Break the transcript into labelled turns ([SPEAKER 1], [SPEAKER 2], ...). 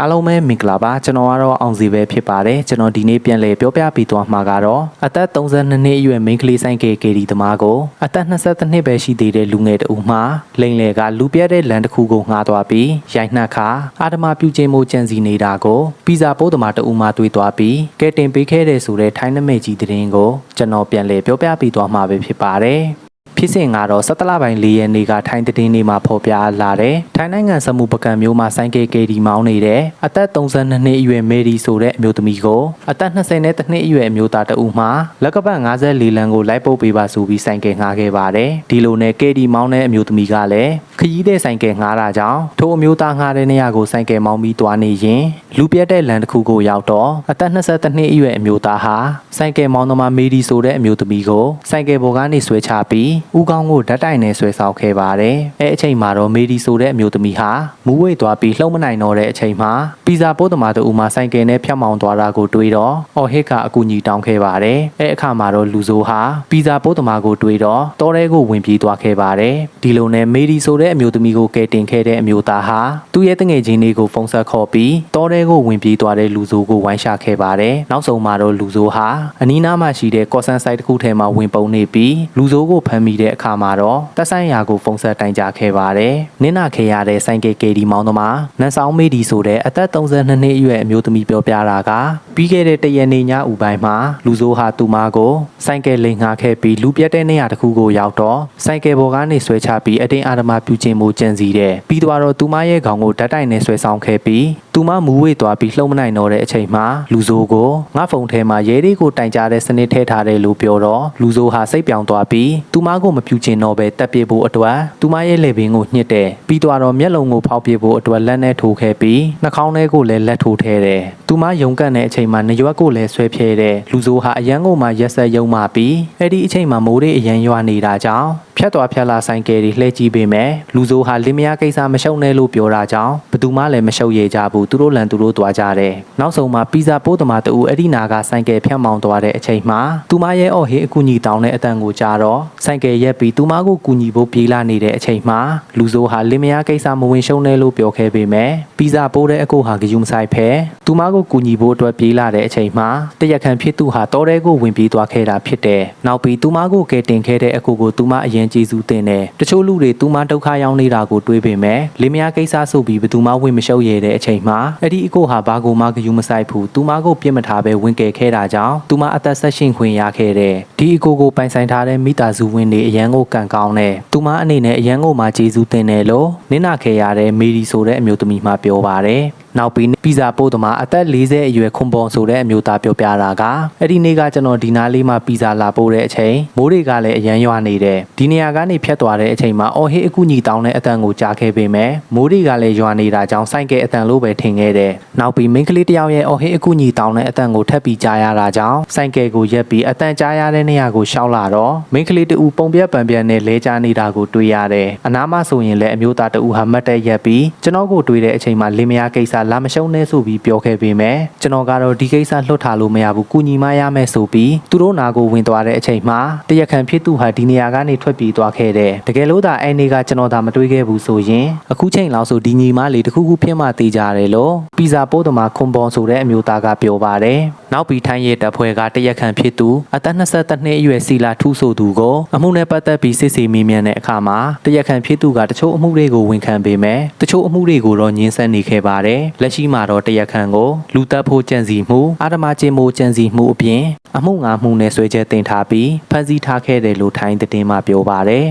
[SPEAKER 1] အားလုံးပဲမင်္ဂလာပါကျွန်တော်ကတော့အောင်စီပဲဖြစ်ပါတယ်ကျွန်တော်ဒီနေ့ပြန်လည်ပြောပြပေးသွားမှာကတော့အသက်32နှစ်အရွယ်မိန်းကလေးဆိုင်ကယ်ကေဒီသမားကိုအသက်22နှစ်ပဲရှိသေးတဲ့လူငယ်တဦးမှလိန်လေကလူပြတ်တဲ့လမ်းတစ်ခုကိုငှားသွားပြီးရိုက်နှက်ခါအာဓမပြုခြင်းမှုကြံစီနေတာကိုပီဇာပိုးသမားတဦးမှတွေ့သွားပြီးကဲတင်ပေးခဲ့တဲ့ဆိုတဲ့ထိုင်းနမိတ်ကြီးသတင်းကိုကျွန်တော်ပြန်လည်ပြောပြပေးသွားမှာပဲဖြစ်ပါတယ် ဖြစ်စဉ်ကတော့17လပိုင်း4ရက်နေ့ကထိုင်းတည်င်းနေမှာဖော်ပြလာတဲ့ထိုင်းနိုင်ငံစမှုပကံမျိုးမှာဆိုင်ကယ်ကေဒီမောင်းနေတဲ့အသက်32နှစ်အရွယ်မေရီဆိုတဲ့အမျိုးသမီးကိုအသက်20နဲ့တစ်နှစ်အရွယ်အမျိုးသားတဦးမှလက်ကပတ်54လမ်းကိုလိုက်ပုတ်ပေးပါဆိုပြီးဆိုင်ကယ်ငှားခဲ့ပါတယ်ဒီလိုနဲ့ကေဒီမောင်းတဲ့အမျိုးသမီးကလည်းခရီးတဲ့ဆိုင်ကယ်ငှားတာကြောင့်ထိုအမျိုးသားငှားတဲ့နေရာကိုဆိုင်ကယ်မောင်းပြီးသွားနေရင်လူပြတ်တဲ့လမ်းတစ်ခုကိုရောက်တော့အသက်22နှစ်အရွယ်အမျိုးသားဟာဆိုင်ကယ်မောင်းသမားမေရီဆိုတဲ့အမျိုးသမီးကိုဆိုင်ကယ်ပေါ်ကနေဆွဲချပြီးဦးခေါင်းကိုဓာတ်တိုင်နဲ့ဆွဲဆောက်ခဲ့ပါတယ်။အဲအချိန်မှာတော့မေရီဆိုတဲ့အမျိုးသမီးဟာမူးဝေသွားပြီးလှုပ်မနိုင်တော့တဲ့အချိန်မှာပီဇာပိုးသမားတို့ဦးမှာဆိုင်ကယ်နဲ့ဖြတ်မောင်းသွားတာကိုတွေးတော့အော်ဟစ်ကအကူကြီးတောင်းခဲ့ပါတယ်။အဲအခါမှာတော့လူဆိုးဟာပီဇာပိုးသမားကိုတွေးတော့တောထဲကိုဝင်ပြေးသွားခဲ့ပါတယ်။ဒီလိုနဲ့မေရီဆိုတဲ့အမျိုးသမီးကိုကယ်တင်ခဲ့တဲ့အမျိုးသားဟာသူ့ရဲ့တငယ်ချင်းလေးကိုဖုန်းဆက်ခေါ်ပြီးတောထဲကိုဝင်ပြေးသွားတဲ့လူဆိုးကိုဝိုင်းရှာခဲ့ပါတယ်။နောက်ဆုံးမှာတော့လူဆိုးဟာအနီးနားမှာရှိတဲ့ကော့ဆန်ဆိုင်တစ်ခုထဲမှာဝင်ပုန်းနေပြီးလူဆိုးကိုဖမ်းမိတဲ့အခါမှာတော့တက်ဆိုင်ရာကိုဖုန်းဆက်တိုင်ကြားခဲ့ပါတယ်။နင်းနာခဲ့ရတဲ့ဆိုင်ကယ်ကေဒီမောင်းသမားနန်ဆောင်မေဒီဆိုတဲ့အသက်32နှစ်အရွယ်အမျိုးသမီးပြောပြတာကပြီးခဲ့တဲ့တရက်နေ့ညဦးပိုင်းမှာလူဆိုးဟာသူမကိုဆိုင်ကယ်လိန်ငှားခဲ့ပြီးလူပြတ်တဲ့နေရာတစ်ခုကိုရောက်တော့ဆိုင်ကယ်ပေါ်ကနေဆွဲချပြီးအတင်းအာဓမပြုခြင်းမှုကြံစီတဲ့ပြီးတော့တော့သူမရဲ့ခေါင်းကိုဓာတ်တိုင်နဲ့ဆွဲဆောင်ခဲ့ပြီးသူမမူဝေသွားပြီးလှုပ်မနိုင်တော့တဲ့အချိန်မှာလူဆိုးကိုငါဖုန်းထဲမှာရဲတွေကိုတိုင်ကြားတဲ့စနစ်ထည့်ထားတယ်လို့ပြောတော့လူဆိုးဟာစိတ်ပြောင်းသွားပြီးသူမကိုမပြူချင်တော့ပဲတက်ပြဖို့အတွက်သူမရဲ့လေပင်ကိုညှစ်တယ်ပြီးတော့တော့မျက်လုံးကိုဖောက်ပြဖို့အတွက်လက်နဲ့ထိုးခဲ့ပြီးနှာခေါင်းထဲကိုလည်းလက်ထိုးထဲတယ်သူမယုံကန့်တဲ့အချိန်မှာနရွက်ကိုလည်းဆွဲဖြဲတယ်လူဆိုးဟာအရန်ကိုမှရက်ဆက်ယုံမှပြီးအဲ့ဒီအချိန်မှာမိုးရေအရန်ရွာနေတာကြောင့် ဖြတ်သွားဖြတ်လာဆိုင်ကယ်တွေလှည့်ကြည့်ပေမဲ့လူဆိုးဟာလင်းမယားကိစ္စမရှုံနဲ့လို့ပြောတာကြောင့်ဘသူမှလည်းမရှုံရကြဘူးသူတို့လန်သူတို့သွားကြတယ်နောက်ဆုံးမှာပီဇာပိုးသမားတူအဲ့ဒီနာကဆိုင်ကယ်ဖြတ်မောင်းသွားတဲ့အချိန်မှာသူမရဲ့အော်ဟေးအကူကြီးတောင်းတဲ့အတန်ကိုကြားတော့ဆိုင်ကယ်ရက်ပြီးသူမကိုကူညီဖို့ပြေးလာနေတဲ့အချိန်မှာလူဆိုးဟာလင်းမယားကိစ္စမဝင်ရှုံနဲ့လို့ပြောခဲ့ပေမဲ့ပီဇာပိုးတဲ့အကိုဟာဂယုမဆိုင်ဖဲသူမကိုကူညီဖို့အတွက်ပြေးလာတဲ့အချိန်မှာတရက်ခံဖြစ်သူဟာတောထဲကိုဝင်ပြေးသွားခဲ့တာဖြစ်တယ်နောက်ပြီးသူမကိုကယ်တင်ခဲ့တဲ့အကိုကိုသူမအရင်ကျေးဇူးတင်တယ်တချို့လူတွေသူမဒုက္ခရောက်နေတာကိုတွေးပေမဲ့လင်းမယားကိစ္စဆိုပြီးဘသူမှဝင်မရှုပ်ရတဲ့အချိန်မှာအဲ့ဒီအကိုဟာဘာကိုမှဂယုမဆိုင်ဘူးသူမကိုပြစ်မထားပဲဝင်ကယ်ခဲ့တာကြောင့်သူမအသက်ဆက်ရှင်ခွင့်ရခဲ့တယ်ဒီအကိုကိုပိုင်ဆိုင်ထားတဲ့မိသားစုဝင်တွေအရန်ကိုကန်ကောင်းတယ်သူမအနေနဲ့အရန်ကိုမှကျေးဇူးတင်တယ်လို့နင်းနာခဲ့ရတဲ့မေရီဆိုတဲ့အမျိုးသမီးမှပြောပါတယ် နောက်ပြီးပီဇာပို့သမားအသက်40အရွယ်ခွန်ပေါ်ဆိုတဲ့အမျိုးသားပြောပြတာကအဲ့ဒီနေ့ကကျွန်တော်ဒီနားလေးမှာပီဇာလာပို့တဲ့အချိန်မိုးတွေကလည်းအရန်ရွာနေတယ်ဒီနေရာကနေဖြတ်သွားတဲ့အချိန်မှာအော်ဟေးအကူညီတောင်းတဲ့အတန်ကိုကြားခဲ့ပေမဲ့မိုးတွေကလည်းရွာနေတာကြောင့်စိုက်ကဲအတန်လို့ပဲထင်ခဲ့တယ်နောက်ပြီးမိန်းကလေးတယောက်ရဲ့အော်ဟေးအကူညီတောင်းတဲ့အတန်ကိုထပ်ပြီးကြားရတာကြောင့်စိုက်ကဲကိုရက်ပြီးအတန်ကြားရတဲ့နေရာကိုရှောက်လာတော့မိန်းကလေးတူပုံပြက်ပံပြက်နဲ့လဲချနေတာကိုတွေ့ရတယ်အနားမှာဆိုရင်လည်းအမျိုးသားတူဟာမတ်တက်ရက်ပြီးကျွန်တော်ကိုတွေ့တဲ့အချိန်မှာလင်းမယားကိစ္စလာမရှုံးနဲ့ဆိုပြီးပြောခဲ့ပေမဲ့ကျွန်တော်ကတော့ဒီကိစ္စလွတ်ထားလို့မရဘူးကုညီမရမယ်ဆိုပြီးသူတို့နာကိုဝင်သွားတဲ့အချိန်မှာတရက်ခံဖြစ်သူဟာဒီနေရာကနေထွက်ပြေးသွားခဲ့တယ်တကယ်လို့သာအဲ့နေကကျွန်တော်သာမတွေးခဲ့ဘူးဆိုရင်အခုချိန်လောက်ဆိုဒီညီမလေးတခုခုဖြစ်မှတေးကြတယ်လို့ပီဇာပိုးသမားခွန်ပေါ်ဆိုတဲ့အမျိုးသားကပြောပါတယ်နောက်ပြီးထိုင်းရဲတပ်ဖွဲ့ကတရက်ခံဖြစ်သူအသက်22နှစ်အရွယ်စီလာထူးဆိုသူကိုအမှုနဲ့ပတ်သက်ပြီးစစ်ဆေးမေးမြန်းတဲ့အခါမှာတရက်ခံဖြစ်သူကတချို့အမှုတွေကိုဝန်ခံပေမဲ့တချို့အမှုတွေကိုတော့ညှင်းဆဲနေခဲ့ပါတယ်လက်ရှိမှာတော့တရက်ခံကိုလူတက်ဖို့ကြံစီမှုအာဓမကျင်းမှုကြံစီမှုအပြင်အမှုငါမှုနဲ့ဆွဲချက်တင်ထားပြီးဖမ်းဆီးထားခဲ့တယ်လို့ထိုင်းသတင်းမှပြောပါတယ်